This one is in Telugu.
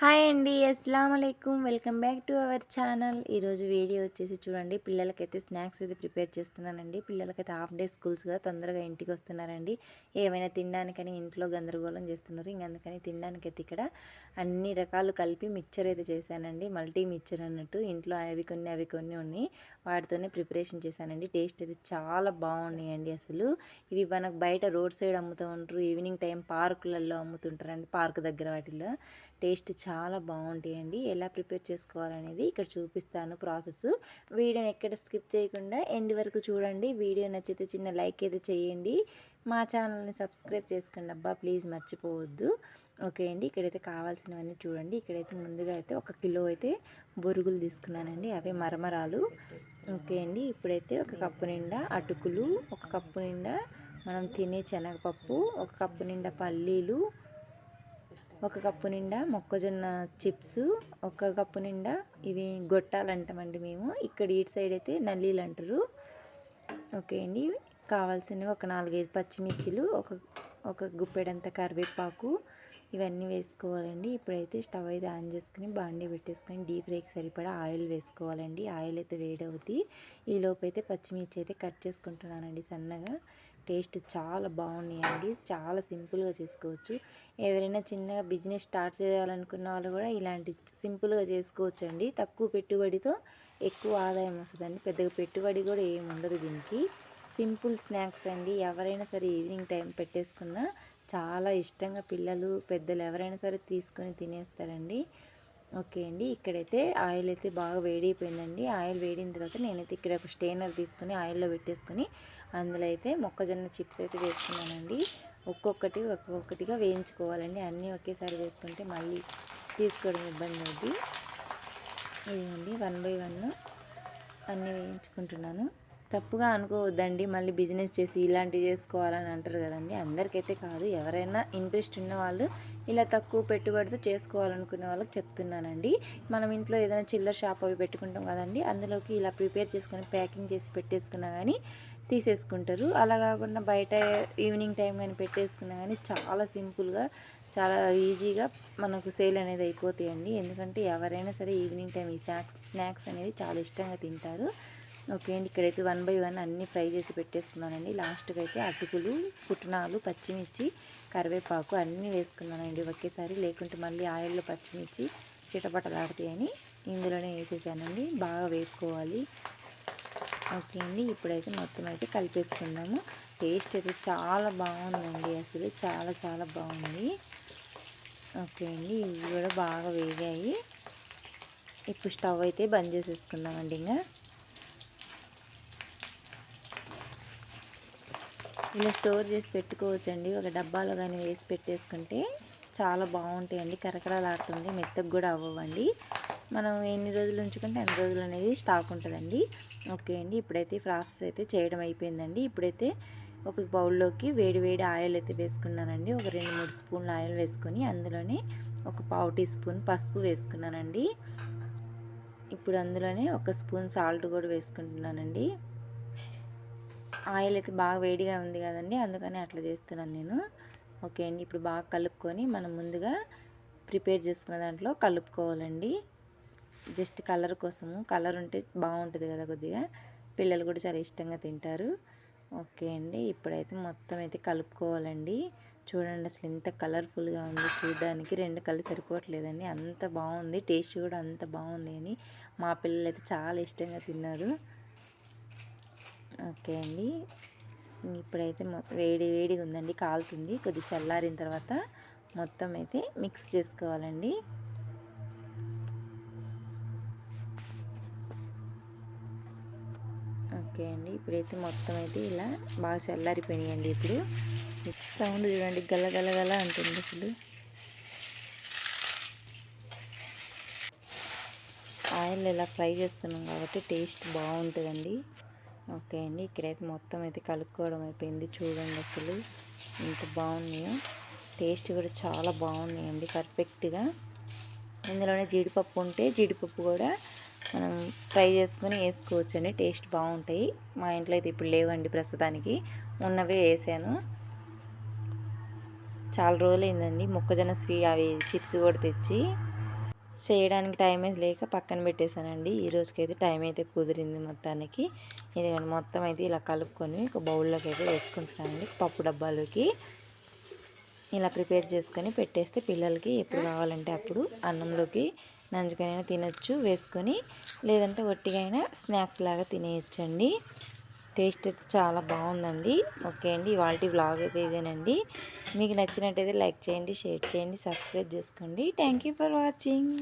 హాయ్ అండి అస్సలం అయికం welcome back to our channel. ఈరోజు వీడియో వచ్చేసి చూడండి. పిల్లలకైతే స్నాక్స్ అయితే ప్రిపేర్ చేస్తున్నానండి. పిల్లలకైతే హాఫ్ డే స్కూల్స్ కదా తొందరగా ఇంటికి వస్తున్నారండి. ఏమైనా తినడానికని ఇంట్లో గందరగోళం చేస్తున్నారు. ఇంక అందుకని తినడానికైతే ఇక్కడ అన్ని రకాలు కలిపి మిక్చర్ అయితే చేశానండి. మల్టీ మిక్చర్ అన్నట్టు. ఇంట్లో అవి కొన్ని అవి కొన్ని ఉన్నాయి. వాటితోనే ప్రిపరేషన్ చేశానండి. టేస్ట్ అయితే చాలా బాగున్నాయండి అసలు. ఇవి మనకు బయట రోడ్ సైడ్ అమ్ముతూ ఉంటారు. ఈవినింగ్ టైం పార్కులలో అమ్ముతుంటారండి పార్క్ దగ్గర వాటిలో టేస్ట్ చాలా బాగుంటాయండి. ఎలా ప్రిపేర్ చేసుకోవాలనేది ఇక్కడ చూపిస్తాను ప్రాసెస్. వీడియోని ఎక్కడ స్కిప్ చేయకుండా ఎండ్ వరకు చూడండి. వీడియో నచ్చితే చిన్న లైక్ అయితే చేయండి. మా ఛానల్ని సబ్స్క్రైబ్ చేసుకోండి అబ్బా ప్లీజ్ మర్చిపోవద్దు. ఓకే అండి ఇక్కడైతే కావాల్సినవన్నీ చూడండి. ఇక్కడైతే ముందుగా అయితే ఒక కిలో అయితే బొరుగులు తీసుకున్నానండి. అవే మరమరాలు. ఓకే అండి ఇప్పుడైతే ఒక కప్పు నిండా అటుకులు ఒక కప్పు నిండా మనం తినే శనగపప్పు ఒక కప్పు నిండా పల్లీలు ఒక కప్పు నిండా మొక్కజొన్న చిప్స్ ఒక కప్పు నిండా ఇవి గొట్టాలు అంటామండి మేము. ఇక్కడ ఇటు సైడ్ అయితే నల్లీలు అంటారు ఓకే అండి. కావాల్సినవి ఒక నాలుగైదు పచ్చిమిర్చిలు ఒక ఒక గుప్పెడంత కరివేపాకు ఇవన్నీ వేసుకోవాలండి. ఇప్పుడైతే స్టవ్ అయితే ఆన్ చేసుకుని బాండీ పెట్టేసుకొని డీప్ ఫ్రైకి సరిపడా ఆయిల్ వేసుకోవాలండి. ఆయిల్ అయితే వేడవుతుంది ఈలోపు అయితే పచ్చిమిర్చి అయితే కట్ చేసుకుంటున్నానండి సన్నగా. టేస్ట్ చాలా బాగున్నాయండి. చాలా సింపుల్గా చేసుకోవచ్చు. ఎవరైనా చిన్నగా బిజినెస్ స్టార్ట్ చేయాలనుకున్న వాళ్ళు కూడా ఇలాంటి సింపుల్గా చేసుకోవచ్చు అండి తక్కువ పెట్టుబడితో ఎక్కువ ఆదాయం వస్తుందండి. పెద్దగా పెట్టుబడి కూడా ఏమి ఉండదు దీనికి. సింపుల్ స్నాక్స్ అండి. ఎవరైనా సరే ఈవినింగ్ టైం పెట్టేసుకున్న చాలా ఇష్టంగా పిల్లలు పెద్దలు ఎవరైనా సరే తీసుకొని తినేస్తారండి. ఓకే అండి. ఇక్కడైతే ఆయిల్ అయితే బాగా వేడైపోయిందండి. ఆయిల్ వేడిన తర్వాత నేనైతే ఇక్కడ ఒక స్టెయినర్ తీసుకుని ఆయిల్లో పెట్టేసుకొని అందులో అయితే మొక్కజొన్న చిప్స్ అయితే వేసుకున్నానండి. ఒక్కొక్కటి ఒక్కొక్కటిగా వేయించుకోవాలండి. అన్నీ ఒకేసారి వేసుకుంటే మళ్ళీ తీసుకోవడం ఇబ్బంది అవుద్ది. ఇదిగోండి వన్ బై వన్ అన్నీ వేయించుకుంటున్నాను. తప్పుగా అనుకోవద్దండి. మళ్ళీ బిజినెస్ చేసి ఇలాంటివి చేసుకోవాలని అంటారు కదండి. అందరికైతే కాదు. ఎవరైనా ఇంట్రెస్ట్ ఉన్న వాళ్ళు ఇలా తక్కువ పెట్టుబడితో చేసుకోవాలనుకునే వాళ్ళకి చెప్తున్నానండి. మనం ఇంట్లో ఏదైనా చిల్లర షాప్ అవి పెట్టుకుంటాం కదండి. అందులోకి ఇలా ప్రిపేర్ చేసుకొని ప్యాకింగ్ చేసి పెట్టేసుకున్నా కానీ తీసేసుకుంటారు. అలా కాకుండా బయట ఈవినింగ్ టైం కానీ పెట్టేసుకున్నా కానీ చాలా సింపుల్గా చాలా ఈజీగా మనకు సేల్ అనేది అయిపోతాయండి. ఎందుకంటే ఎవరైనా సరే ఈవినింగ్ టైం ఈ స్నాక్స్ స్నాక్స్ అనేది చాలా ఇష్టంగా తింటారు. ఓకే అండి. ఇక్కడైతే వన్ బై వన్ అన్నీ ఫ్రై చేసి పెట్టేసుకున్నానండి. లాస్ట్కి అయితే అటుకులు పుట్నాలు పచ్చిమిర్చి కరివేపాకు అన్నీ వేసుకున్నానండి. ఒకేసారి లేకుంటే మళ్ళీ ఆయిల్లో పచ్చిమిర్చి చిటపటలాడతాయని ఇందులోనే వేసేసానండి. బాగా వేసుకోవాలి ఓకే అండి. ఇప్పుడైతే మొత్తం అయితే కలిపేసుకున్నాము టేస్ట్ అయితే చాలా బాగుందండి. అసలు చాలా చాలా బాగుంది. ఓకే అండి. ఇవి కూడా బాగా వేగాయి. ఇప్పుడు స్టవ్ అయితే బంద్ చేసేసుకుందామండి ఇంకా ఇలా స్టోర్ చేసి పెట్టుకోవచ్చండి. ఒక డబ్బాలో కానీ వేసి పెట్టేసుకుంటే చాలా బాగుంటాయండి. కరకరలాడుతుంది. మెత్తకు కూడా అవ్వండి మనం ఎన్ని రోజులు ఉంచుకుంటే అన్ని రోజులు అనేది స్టాక్ ఉంటుందండి. ఓకే అండి. ఇప్పుడైతే ప్రాసెస్ అయితే చేయడం అయిపోయిందండి. ఇప్పుడైతే ఒక బౌల్లోకి వేడి వేడి ఆయిల్ అయితే వేసుకున్నానండి. ఒక రెండు మూడు స్పూన్ల ఆయిల్ వేసుకొని అందులోనే ఒక పావు టీ స్పూన్ పసుపు వేసుకున్నానండి. ఇప్పుడు అందులోనే ఒక స్పూన్ సాల్ట్ కూడా వేసుకుంటున్నానండి. ఆయిల్ అయితే బాగా వేడిగా ఉంది కదండి అందుకని అట్లా చేస్తున్నాను నేను. ఓకే అండి ఇప్పుడు బాగా కలుపుకొని మనం ముందుగా ప్రిపేర్ చేసుకున్న దాంట్లో కలుపుకోవాలండి. జస్ట్ కలర్ కోసము కలర్ ఉంటే బాగుంటుంది కదా కొద్దిగా. పిల్లలు కూడా చాలా ఇష్టంగా తింటారు. ఓకే అండి ఇప్పుడైతే మొత్తం అయితే కలుపుకోవాలండి. చూడండి అసలు ఎంత కలర్ఫుల్గా ఉంది చూడడానికి. రెండు కళ్ళు సరిపోవట్లేదండి అంత బాగుంది. టేస్ట్ కూడా అంత బాగుంది అని మా పిల్లలు అయితే చాలా ఇష్టంగా తిన్నారు. ఓకే అండి. ఇప్పుడైతే వేడి వేడిగా ఉందండి కాలుతుంది. కొద్ది చల్లారిన తర్వాత మొత్తం అయితే మిక్స్ చేసుకోవాలండి. ఓకే అండి. ఇప్పుడైతే మొత్తం అయితే ఇలా బాగా చల్లారిపోయినాయండి ఇప్పుడు. సౌండ్ చూడండి గల గల గల అంటుంది అసలు ఆయిల్ ఇలా ఫ్రై చేస్తున్నాం కాబట్టి టేస్ట్ బాగుంటుందండి. ఓకే అండి. ఇక్కడైతే మొత్తం అయితే కలుపుకోవడం అయిపోయింది. చూడండి అసలు ఇంత బాగున్నాయో. టేస్ట్ కూడా చాలా బాగున్నాయండి పర్ఫెక్ట్గా. ఇందులోనే జీడిపప్పు ఉంటే జీడిపప్పు కూడా మనం ఫ్రై చేసుకొని వేసుకోవచ్చండి. టేస్ట్ బాగుంటాయి. మా ఇంట్లో అయితే ఇప్పుడు లేవండి ప్రస్తుతానికి. ఉన్నవే వేసాను. చాలా రోజులైందండి. మొక్కజొన్న స్వీ అవి చిప్స్ కూడా తెచ్చి చేయడానికి టైం అయితే లేక పక్కన పెట్టేశానండి. ఈ రోజుకైతే టైం అయితే కుదిరింది మొత్తానికి. ఇది మొత్తం అయితే ఇలా కలుపుకొని ఒక బౌల్లోకి అయితే వేసుకుంటున్నానండి. పప్పు డబ్బాలోకి. ఇలా ప్రిపేర్ చేసుకొని పెట్టేస్తే పిల్లలకి ఎప్పుడు కావాలంటే అప్పుడు అన్నంలోకి నంచుకైనా తినొచ్చు వేసుకొని లేదంటే ఒట్టిగా అయినా స్నాక్స్ లాగా తినేయచ్చండి. టేస్ట్ అయితే చాలా బాగుందండి. ఓకే అండి ఇవాళ బ్లాగ్ అయితే ఇదేనండి. మీకు నచ్చినట్టయితే లైక్ చేయండి షేర్ చేయండి సబ్స్క్రైబ్ చేసుకోండి. Thank for watching.